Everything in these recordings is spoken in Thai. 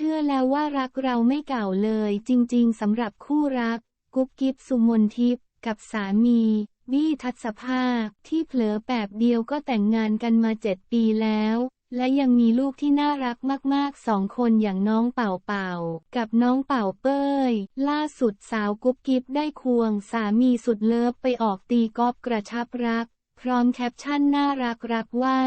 ชื่อแล้วว่ารักเราไม่เก่าเลย จริง ๆสำหรับคู่รัก กุ๊บกิ๊บสุมนทิพย์กับสามี บี้ทัศภาคที่เผลอแปบเดียวก็แต่งงานกันมาเจ็ดปีแล้ว และยังมีลูกที่น่ารักมากๆสองคนอย่างน้องเป่าเป่า กับน้องเป่าเป้ย ล่าสุดสาวกุ๊บกิ๊บได้ควงสามีสุดเลิฟไปออกตีกอล์ฟกระชับรัก พร้อมแคปชั่นน่ารักรักว่า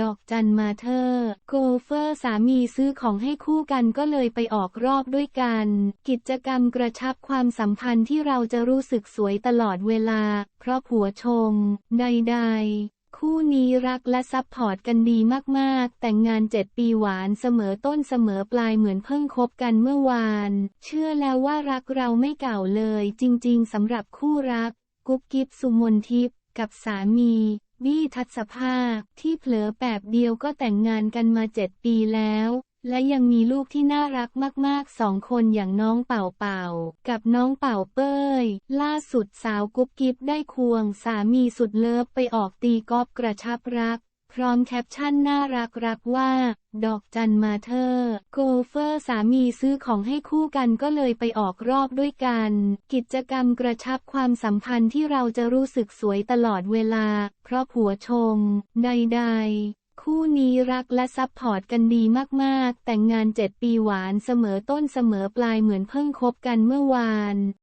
ดอกจันมาเธอ โกเฟอร์สามีซื้อของให้คู่กันก็เลยไปออกรอบด้วยกัน กิจกรรมกระชับความสัมพันธ์ที่เราจะรู้สึกสวยตลอดเวลา เพราะผัวชม ใด ๆคู่นี้รักและซับพอร์ตกันดีมากๆ แต่งงานเจ็ดปีหวานเสมอต้นเสมอปลายเหมือนเพิ่งคบกันเมื่อวาน เชื่อแล้วว่ารักเราไม่เก่าเลย จริง ๆสำหรับคู่รัก กุ๊บกิ๊บสุมนทิพย์ กับสามีบี้ทัศภาคที่เผลอแปบเดียวก็แต่งงานกันมาเจ็ดปีแล้ว และยังมีลูกที่น่ารักมากๆสองคนอย่างน้องเป่าเป่า กับน้องเป่าเป้ย ล่าสุดสาวกุ๊บกิ๊บได้ควงสามีสุดเลิฟไปออกตีกอล์ฟกระชับรัก พร้อมแคปชั่นน่ารักรักว่า ดอกจันมาเธอ โกเฟอร์สามีซื้อของให้คู่กันก็เลยไปออกรอบด้วยกัน กิจกรรมกระชับความสัมพันธ์ที่เราจะรู้สึกสวยตลอดเวลา เพราะผัวชม ใด ๆคู่นี้รักและซับพอร์ตกันดีมาก ๆ แต่งงานเจ็ดปีหวานเสมอต้นเสมอปลายเหมือนเพิ่งคบกันเมื่อวาน